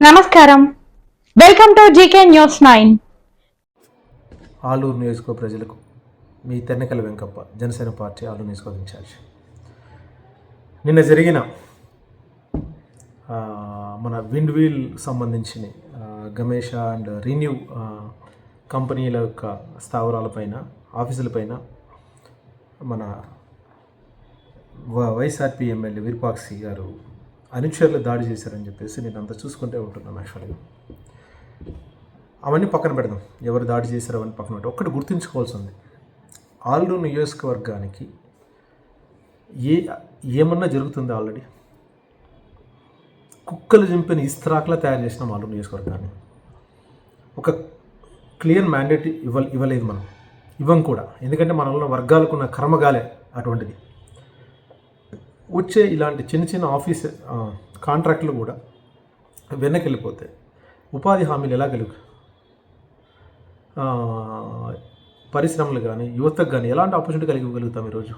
నమస్కారం. Welcome to GK news nine. Aluru నియోజకవర్గ ప్రజలకు మీ తెన్నకల వెంకప్ప జనసేన పార్టీ ఆలూరు నియోజకవర్గ ఇన్ఛార్జ్. నిన్న జరిగిన మన విండ్ వీల్ సంబంధించిన గమేష అండ్ రీన్యూ కంపెనీల యొక్క స్థావరాలపైన ఆఫీసులపైన మన వ- వైఎస్ఆర్పి ఎమ్మెల్యే విరూపాక్షి గారు అనుచరులు దాడి చేశారని చెప్పేసి నేను అంత చూసుకుంటే ఉంటున్నాను యాక్చువల్గా అవన్నీ పక్కన పెడదాం. ఎవరు దాడి చేశారు అవన్నీ పక్కన పెడదాం. ఒక్కటి గుర్తుంచుకోవాల్సి ఉంది. ఆల్రూరు నియోజకవర్గానికి ఏ ఏమన్నా జరుగుతుంది ఆల్రెడీ? కుక్కలు చింపిన ఇస్త్రాక్లా తయారు చేసిన ఆలూరు నియోజకవర్గాన్ని. ఒక క్లియర్ మ్యాండేట్ ఇవ్వ ఇవ్వలేదు మనం. ఇవ్వం కూడా. ఎందుకంటే మనలో వర్గాలకున్న కర్మగాలే అటువంటిది. వచ్చే ఇలాంటి చిన్న చిన్న ఆఫీస్ కాంట్రాక్టులు కూడా వెనక్కి వెళ్ళిపోతాయి ఉపాధి హామీలు ఎలా కలుగు పరిశ్రమలు కానీ యువతకు కానీ ఎలాంటి ఆపర్చునిటీ కలిగగలుగుతాం ఈరోజు?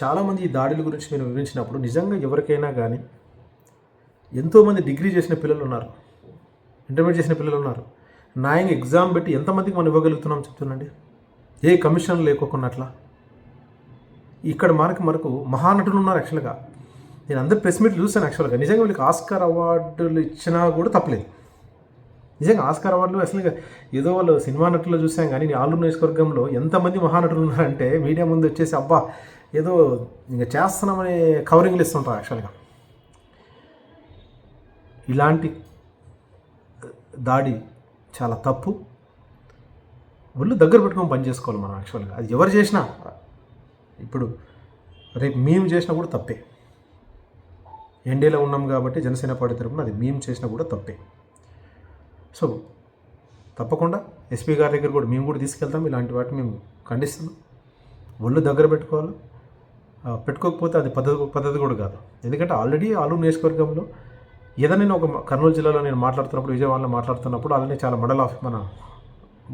చాలామంది ఈ దాడుల గురించి నేను వివరించినప్పుడు నిజంగా ఎవరికైనా కానీ ఎంతోమంది డిగ్రీ చేసిన పిల్లలు ఉన్నారు ఇంటర్మీడియట్ చేసిన పిల్లలు ఉన్నారు. న్యాయంగా ఎగ్జామ్ పెట్టి ఎంతమందికి మనం ఇవ్వగలుగుతున్నాం చెప్తున్నాండి? ఏ కమిషన్ లేకోకున్నట్లా? ఇక్కడ మనకు మనకు మహానటులు ఉన్నారు యాక్చువల్గా నేను అందరు ప్రెస్ మీట్లు చూశాను యాక్చువల్గా నిజంగా వీళ్ళకి ఆస్కార్ అవార్డులు ఇచ్చినా కూడా తప్పలేదు. నిజంగా ఆస్కార్ అవార్డులు అసలు ఏదో వాళ్ళు సినిమా నటులు చూసాం కానీ నేను ఆలూరు నియోజకవర్గంలో ఎంతమంది మహానటులు ఉన్నారంటే మీడియా ముందు వచ్చేసి అబ్బా ఏదో ఇంకా చేస్తున్నామని కవరింగ్లు ఇస్తుంటారు యాక్చువల్గా ఇలాంటి దాడి చాలా తప్పు. ఒళ్ళు దగ్గర పెట్టుకొని పని చేసుకోవాలి మనం యాక్చువల్గా అది ఎవరు చేసినా ఇప్పుడు రేపు మేము చేసినా కూడా తప్పే. ఎన్డీలో ఉన్నాం కాబట్టి జనసేన పార్టీ తరపున అది మేము చేసినా కూడా తప్పే. సో తప్పకుండా ఎస్పీ గారి దగ్గర కూడా మేము కూడా తీసుకెళ్తాం ఇలాంటి వాటిని మేము ఖండిస్తున్నాం. ఒళ్ళు దగ్గర పెట్టుకోవాలి. పెట్టుకోకపోతే అది పద్ధతి పద్ధతి కూడా కాదు. ఎందుకంటే ఆల్రెడీ ఆలూరు నియోజకవర్గంలో ఏదైనా నేను ఒక కర్నూలు జిల్లాలో నేను మాట్లాడుతున్నప్పుడు విజయవాడలో మాట్లాడుతున్నప్పుడు అలానే చాలా మండల ఆఫ్ మన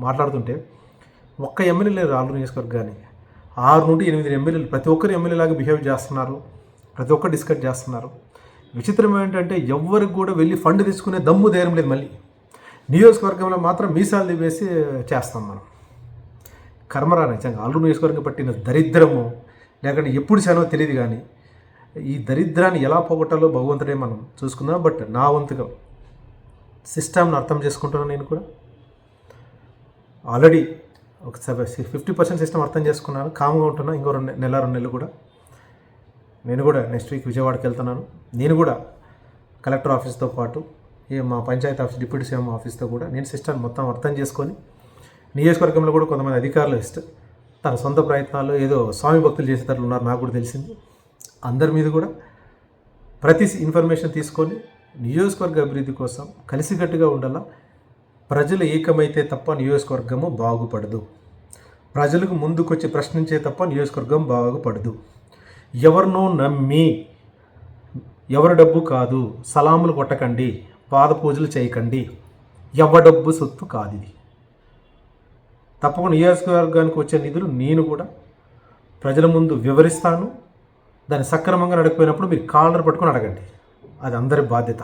మాట్లాడుతుంటే ఒక్క ఎమ్మెల్యే లేరు ఆలూరు నియోజకవర్గానికి ఆరు నుండి ఎనిమిది ఎమ్మెల్యేలు ప్రతి ఒక్కరు ఎమ్మెల్యేలాగా బిహేవ్ చేస్తున్నారు. ప్రతి ఒక్కరు డిస్కస్ చేస్తున్నారు. విచిత్రం ఏంటంటే ఎవ్వరికి కూడా వెళ్ళి ఫండ్ తీసుకునే దమ్ము ధైర్యం లేదు మళ్ళీ. నియోజకవర్గంలో మాత్రం మీసాలు దివేసి చేస్తాం మనం. కర్మరా నిజంగా. ఆలూరు నియోజకవర్గం పట్టిన దరిద్రము లేకుంటే ఎప్పుడు చేయాలో తెలియదు కానీ ఈ దరిద్రాన్ని ఎలా పోగొట్టాలో భగవంతుడే మనం చూసుకుందాం. బట్ నా వంతుగా సిస్టమ్ని అర్థం చేసుకుంటున్నాను నేను కూడా. ఆల్రెడీ ఒక ఫిఫ్టీ పర్సెంట్ సిస్టమ్ అర్థం చేసుకున్నాను. కామ్గా ఉంటున్నా. ఇంకో రెండు నెల రెండు నెలలు కూడా. నేను కూడా నెక్స్ట్ వీక్ విజయవాడకి వెళ్తున్నాను. నేను కూడా కలెక్టర్ ఆఫీస్తో పాటు మా పంచాయతీ ఆఫీస్ డిప్యూటీ సీఎం ఆఫీస్తో కూడా నేను సిస్టమ్ మొత్తం అర్థం చేసుకొని నియోజకవర్గంలో కూడా కొంతమంది అధికారులు ఇష్ట తన సొంత ప్రయత్నాలు ఏదో స్వామి భక్తులు చేసేటట్లు ఉన్నారు నాకు కూడా తెలిసింది. అందరి మీద కూడా ప్రతి ఇన్ఫర్మేషన్ తీసుకొని నియోజకవర్గ అభివృద్ధి కోసం కలిసికట్టుగా ఉండాలా ప్రజలు ఏకమైతే తప్ప నియోజకవర్గము బాగుపడదు. ప్రజలకు ముందుకొచ్చి ప్రశ్నించే తప్ప నియోజకవర్గం బాగుపడదు. ఎవరినో నమ్మి ఎవరి డబ్బు కాదు సలాములు కొట్టకండి పాద పూజలు చేయకండి ఎవ డబ్బు సొత్తు కాదు ఇది. తప్పకుండా నియోజకవర్గానికి వచ్చే నిధులు నేను కూడా ప్రజల ముందు వివరిస్తాను. దాన్ని సక్రమంగా నడిపోయినప్పుడు మీరు కాలర్ పట్టుకొని అడగండి. అది అందరి బాధ్యత.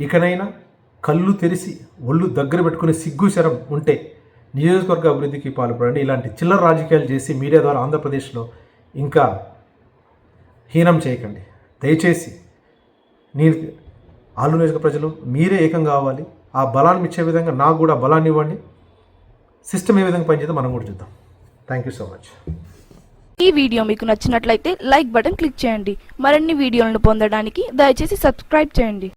ఇకనైనా కళ్ళు తెరిచి ఒళ్ళు దగ్గర పెట్టుకునే సిగ్గు శరం ఉంటే నియోజకవర్గ అభివృద్ధికి పాల్పడండి. ఇలాంటి చిల్లర రాజకీయాలు చేసి మీడియా ద్వారా ఆంధ్రప్రదేశ్లో ఇంకా హీనం చేయకండి. దయచేసి నేను ఆలు నియోజక ప్రజలు మీరే ఏకం కావాలి. ఆ బలాన్ని ఇచ్చే విధంగా నాకు కూడా బలాన్ని ఇవ్వండి. సిస్టమ్ ఏ విధంగా పనిచేద్దాం మనం కూడా చూద్దాం. థ్యాంక్ యూ సో మచ్ ఈ వీడియో మీకు నచ్చినట్లయితే లైక్ బటన్ క్లిక్ చేయండి. మరిన్ని వీడియోలను పొందడానికి దయచేసి సబ్స్క్రైబ్ చేయండి.